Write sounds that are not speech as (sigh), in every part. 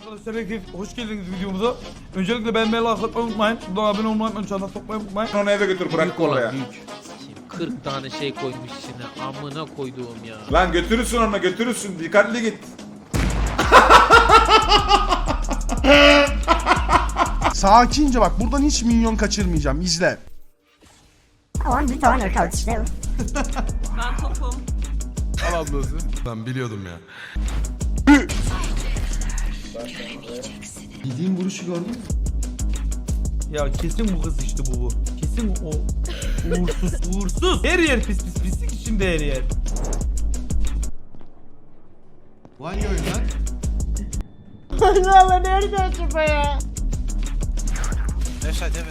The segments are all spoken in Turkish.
Arkadaşlar herkese hoş geldiniz videomuza. Öncelikle beğenmeyi, like atmayı unutmayın. Buradan abone olmayı unutmayın. Çanta sokmayı unutmayın. Onu eve götür bırak Büyük olan oraya. büyük. Şimdi 40 tane şey koymuş içine. Amına koyduğum ya. Lan götürürsün onu götürürsün. Dikkatli git. Sakince bak buradan hiç minyon kaçırmayacağım izle. I want to join your coach too. Al ablası. Ben biliyordum ya. Yediğim vuruşu gördün mü? Ya kesin bu kız işte bu bu. Kesin o uğursuz uğursuz. Her yer pis pis pislik içinde her yer. Bu hangi oyun lan? Valla nerede acaba ya?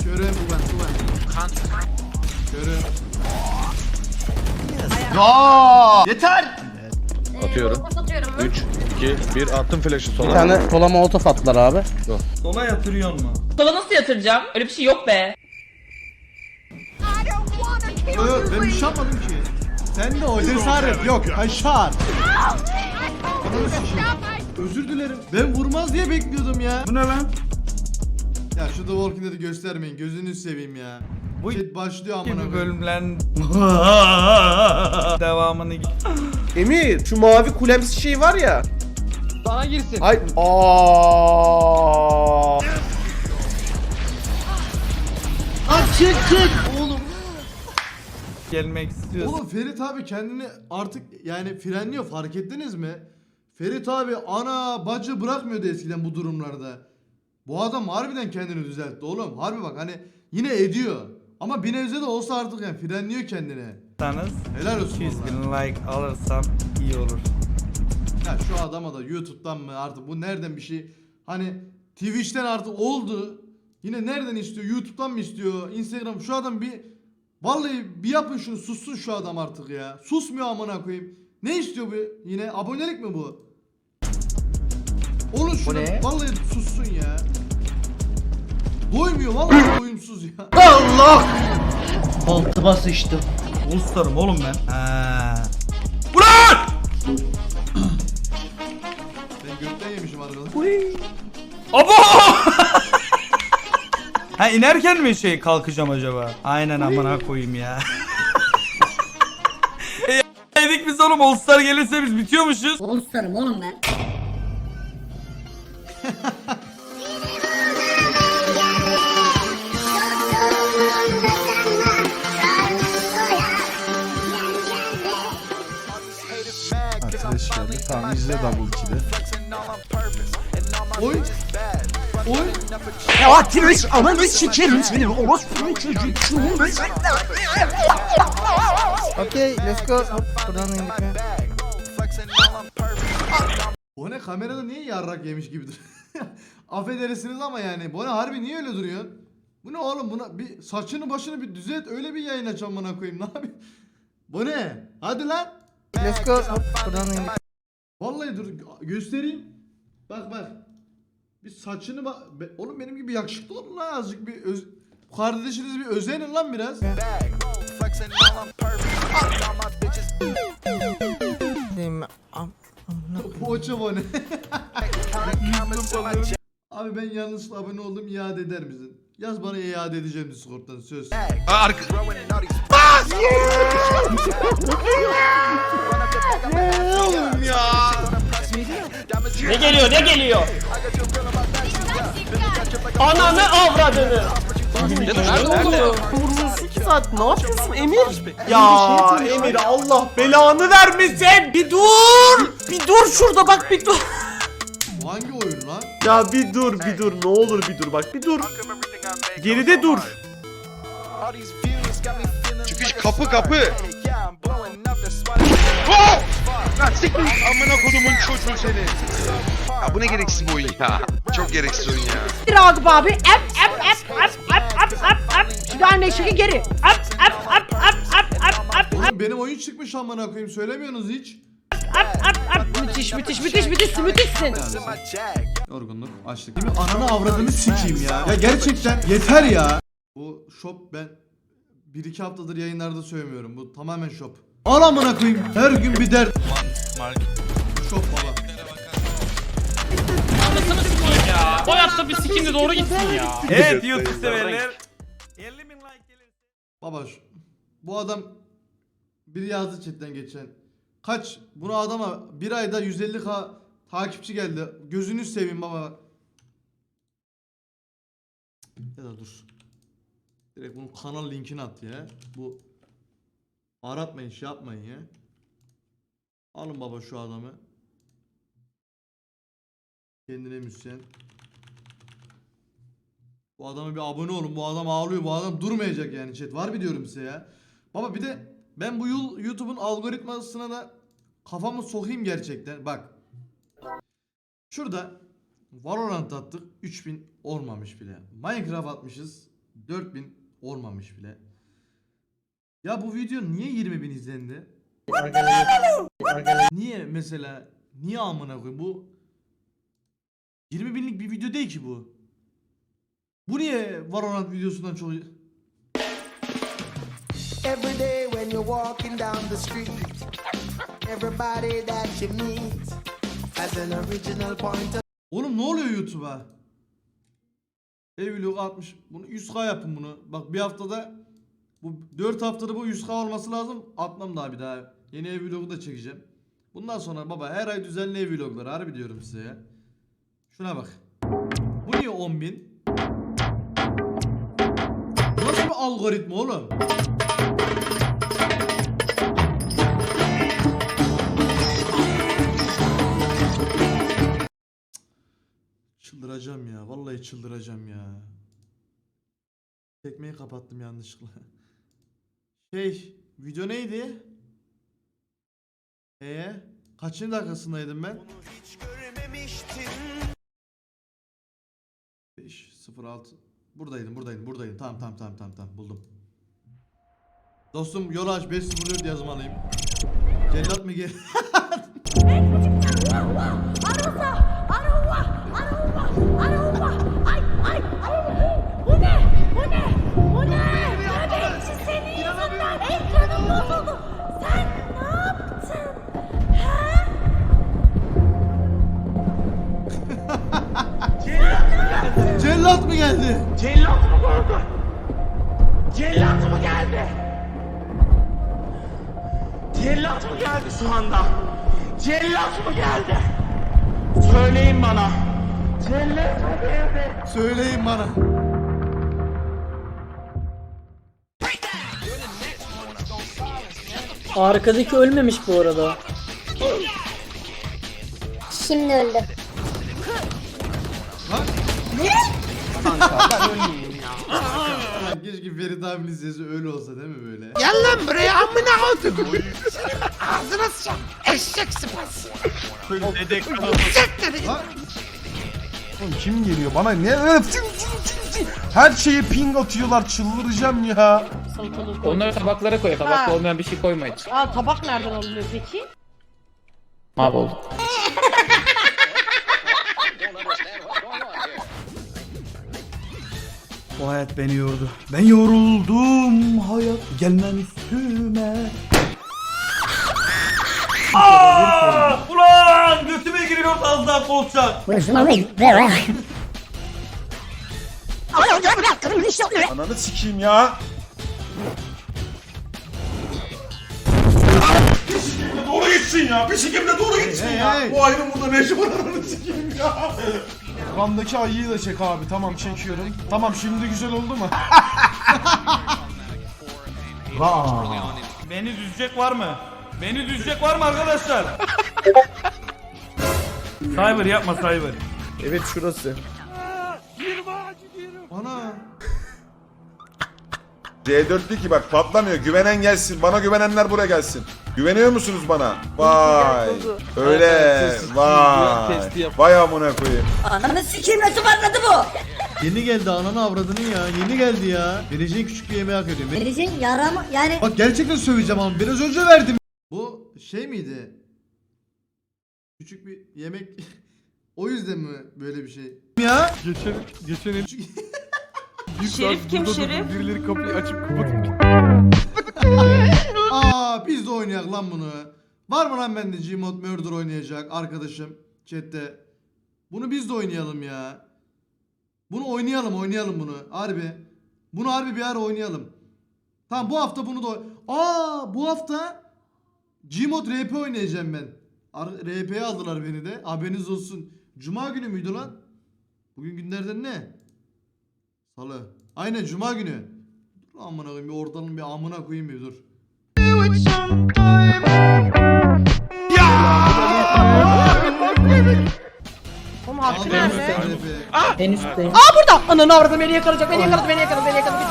Görüyorum bu ben bu ben. Görüyorum. Ya yeter. Atıyorum. Atıyorum. 3, 2, 1 attım flash'ı Bir sola. tane sola molotof attılar abi. Sola yatırıyor mu? Sola nasıl yatıracağım? Öyle bir şey yok be. Yo yo ben bir şey yapmadım ki. Sen de o cesaret yok. Kaşar. Ananı sikeyim. Özür dilerim. Ben vurmaz diye bekliyordum ya. Bu ne lan? Ya şu The Walking Dead'i göstermeyin. Gözünü seveyim ya. Bu Bu Chat başlıyor amına gibi koyayım. bölümlerin (laughs) devamını Emir şu mavi kulemsi şey var ya. Bana girsin. Ay aa. Çık çık oğlum. gelmek istiyorsun. Oğlum Ferit abi kendini artık yani frenliyor fark ettiniz mi? Ferit abi ana bacı bırakmıyordu eskiden bu durumlarda. Bu adam harbiden kendini düzeltti oğlum. Harbi bak hani yine ediyor. Ama bir nebze de olsa artık yani frenliyor kendini. Sanız Helal olsun 200 valla. bin like alırsam iyi olur. Ya şu adama da YouTube'dan mı artık bu nereden bir şey hani Twitch'ten artık oldu. Yine nereden istiyor? YouTube'dan mı istiyor? Instagram şu adam bir vallahi bir yapın şunu sussun şu adam artık ya. Susmuyor amına koyayım. Ne istiyor bu? Yine abonelik mi bu? Olun şunu ne? vallahi sussun ya. Doymuyor vallahi doyumsuz ya. Altıma sıçtım. Uluslarım oğlum ben. Ha. Ben yemişim arkadaş. Abo! (laughs) ha inerken mi şey kalkacağım acaba? Aynen amına koyayım ya. (laughs) e, Dedik biz oğlum All Star gelirse biz bitiyormuşuz. Monster'ım oğlum ben. Arkadaş geldi. Tamam izle double kill'i. Oy. Oy. Ya Twitch ananı sikerim seni orospunun çocuğu. Okey let's go. Hop buradan indik mi? Bu ne kamerada niye yarrak yemiş gibidir? (laughs) Affedersiniz ama yani. Bu ne harbi niye öyle duruyorsun? Bu ne oğlum buna bir saçını başını bir düzelt öyle bir yayın aç amına koyayım ne yapayım? Bu ne? Hadi lan. Let's go. Hop buradan indik. Vallahi dur göstereyim. Bak bak. Bir saçını bak. Be- oğlum benim gibi yakışıklı olun lan azıcık bir öz... Kardeşiniz bir özenin lan biraz. Poğaça bu ne? (laughs) Abi ben yanlışlıkla abone oldum iade eder misin? Yaz bana iade edeceğim Discord'dan söz. (laughs) Ne geliyor ne geliyor? Ananı avradını. Ya Emir Allah belanı vermesin. Bir dur. Bir dur şurada bak bir dur. Bu hangi oyun lan? Ya bir dur bir dur ne olur bir dur bak bir dur. Geride dur. Çıkış kapı kapı. Oh! Lan siktir. Amına kodumun çocuğu seni. Ya bu ne gereksiz bir oyun ya. Çok gereksiz oyun ya. Ragıp abi. Ep ep ep ep ep ep ep ep. Şimdi anne şıkı geri. Ep ep ep ep ep ep ep Oğlum benim oyun çıkmış amına koyayım söylemiyorsunuz hiç. ep ep. Müthiş müthiş müthiş müthişsin müthişsin. Yorgunluk, açlık. Değil mi? Ananı avradını sikeyim ya. Ya gerçekten yeter ya. Bu shop ben bir iki haftadır yayınlarda söylemiyorum. Bu tamamen shop. Al amına koyayım. Her gün bir dert. Shop baba. Anasını s- Hayatta bir sikimde doğru gitsin ya. Evet YouTube severler. 50 bin like gelir. Baba şu, bu adam biri yazdı chatten geçen. Kaç? Buna adama bir ayda 150k takipçi geldi. Gözünü seveyim baba. Ya da dur. Direkt bunun kanal linkini at ya. Bu aratmayın şey yapmayın ya. Alın baba şu adamı. Kendine müsyen. Bu adama bir abone olun. Bu adam ağlıyor. Bu adam durmayacak yani chat. Var bir diyorum size ya. Baba bir de ben bu yıl YouTube'un algoritmasına da kafamı sokayım gerçekten. Bak. Şurada Valorant attık. 3000 olmamış bile. Minecraft atmışız. 4000 olmamış bile. Ya bu video niye 20.000 izlendi? niye mesela? Niye amına koyayım? Bu 20 binlik bir video değil ki bu. Bu niye Valorant videosundan çok... Every day when you're walking down the street, everybody that you meet has an original point of Oğlum ne oluyor YouTube'a? Ev vlog 60. Bunu 100k yapın bunu. Bak bir haftada bu 4 haftada bu 100k olması lazım. Atmam daha bir daha. Yeni ev vlogu da çekeceğim. Bundan sonra baba her ay düzenli ev vlogları harbi diyorum size ya. Şuna bak. Bu niye 10.000? Bu Nasıl bir algoritma oğlum? Çıldıracağım ya. Tekmeyi kapattım yanlışlıkla. (laughs) Şey, video neydi? Ee, kaçıncı dakikasındaydım ben? 5 0 6 Buradaydım, buradaydım, buradaydım. Tamam, tamam, tamam, tamam, tamam. Buldum. Dostum yol aç 5 0 4 yazmalıyım. Cellat mı gel? (laughs) Cellat mı geldi? Cellat mı gördün? Cellat mı geldi? Cellat mı geldi şu anda? Cellat mı geldi? Söyleyin bana. Cellat mı geldi? Söyleyin bana. Arkadaki ölmemiş bu arada. Şimdi öldü. Keşke Ferit abinin sesi öyle olsa değil mi böyle? Gel lan buraya amına koydum. Ağzına sıçan. Eşek sıpası. Lan Oğlum kim geliyor bana ne her şeye ping atıyorlar çıldıracağım ya. Onları tabaklara koy. Tabakta olmayan bir şey koymayın. Aa tabak nereden alınıyor peki? Mahvolduk. Bu hayat beni yordu. Ben yoruldum hayat gelmem üstüme. Aa! Ulan götüme giriyor az daha kolçak. Ananı sikeyim ya. Bir şekilde doğru gitsin ya. Bir şekilde doğru gitsin ya. Bu ayının burada ne işi var ananı sikeyim ya. Kafamdaki ayıyı da çek abi. Tamam çekiyorum. Tamam şimdi güzel oldu mu? (laughs) Beni düzecek var mı? Beni düzecek var mı arkadaşlar? Cyber yapma Cyber. evet şurası. ana. C4 değil ki bak patlamıyor. Güvenen gelsin. Bana güvenenler buraya gelsin. Güveniyor musunuz bana? Vay. Öyle. Vay. Vay amına koyayım. Ananı sikeyim nasıl patladı bu? Yeni geldi ananı avradını ya. Yeni geldi ya. Vereceğin küçük bir yemeği hak ediyor. Vereceğin yaramı yani Bak gerçekten söveceğim ama biraz önce verdim. Bu şey miydi? Küçük bir yemek. (laughs) o yüzden mi böyle bir şey? Ya. Geçen geçen (laughs) Şerif kim Şerif? birileri kapıyı açıp kapatıp (laughs) Aa biz de oynayak lan bunu. Var mı lan bende Gmod Murder oynayacak arkadaşım chatte? Bunu biz de oynayalım ya. Bunu oynayalım oynayalım bunu. Harbi. Bunu harbi bir ara oynayalım. Tamam bu hafta bunu da Aa bu hafta Gmod RP oynayacağım ben. RP'ye aldılar beni de. Haberiniz olsun. Cuma günü müydü lan? Bugün günlerden ne? Salı. Aynen cuma günü. Dur amına koyayım bir oradan bir amına koyayım bir dur. En üstteyim. Aa burada. Ananı avradım beni yakalayacak. Beni yakaladı beni yakaladı beni yakaladı.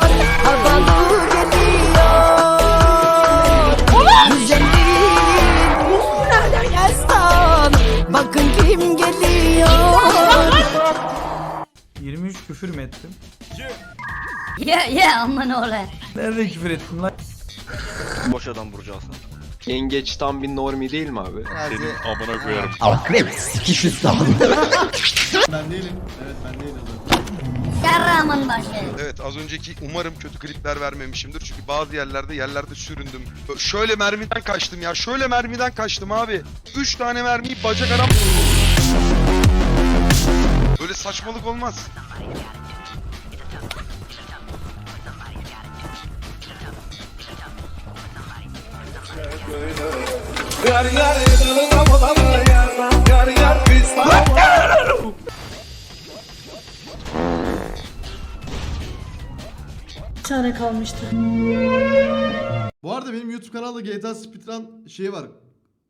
Nereden gelsen? Bakın kim geliyor. 23 küfür mü ettim? Ye ye aman oğlum. Nerede küfür ettim lan? Boş adam vuracağız. Yengeç tam bir normi değil mi abi? Senin amına koyarım. (laughs) Ben değilim. Evet ben değilim. Yarramın başı. Evet az önceki umarım kötü klipler vermemişimdir. Çünkü bazı yerlerde yerlerde süründüm. Ö- Şöyle mermiden kaçtım ya. Şöyle mermiden kaçtım abi. 3 tane mermiyi bacak aram. Böyle saçmalık olmaz. Bir tane kalmıştı. Bu arada benim YouTube kanalda GTA Speedrun şeyi var.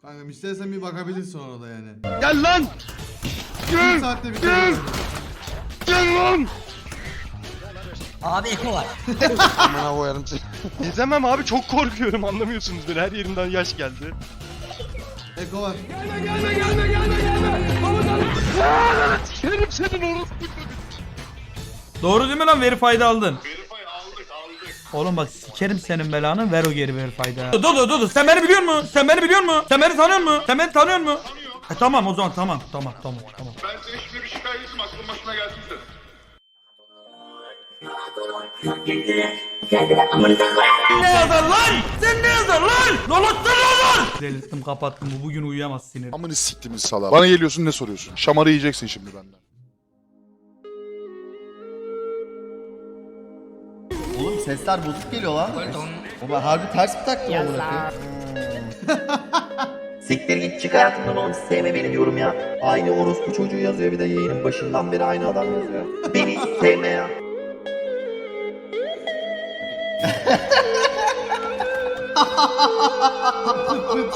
Kanka istersen bir bakabilirsin ona da yani. Gel lan! Bir saatte bir Gel lan! Abi Eko var. (laughs) Amına koyarım seni. İzlemem abi çok korkuyorum anlamıyorsunuz böyle her yerimden yaş geldi. Eko var. Sikerim senin orospu. Doğru değil mi lan verify'da aldın? Oğlum bak sikerim senin belanı ver o geri verify'da. Dodo Dodo sen beni biliyor musun? Sen beni biliyor musun? Sen beni tanıyor musun? Sen beni tanıyor musun? E, tamam o zaman tamam tamam tamam tamam. Ben senin şimdi bir şikayetim aklın başına gelsin de. Ne yazar lan? Sen ne yazar lan? Dolattın lan! Delirttim kapattım bu bugün uyuyamaz sinir. Amını siktimiz sala. Bana geliyorsun ne soruyorsun? Şamarı yiyeceksin şimdi benden. Sesler bozuk geliyor lan. O ben harbi ters mi taktım amına (laughs) Siktir git çık hayatımdan oğlum sevme beni diyorum ya. Aynı orospu çocuğu yazıyor bir de yayının başından beri aynı adam yazıyor. Beni sevme ya.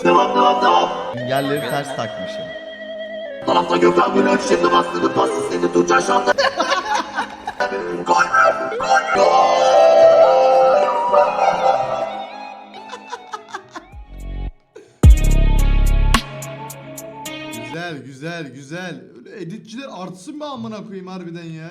devam devam devam. Yerleri ters takmışım. Tarafta Gökhan Gülök şimdi bastırdı pası seni Tuncay şu anda. Gol gol gol. Güzel güzel. Öyle editçiler artsın mı amına koyayım harbiden ya.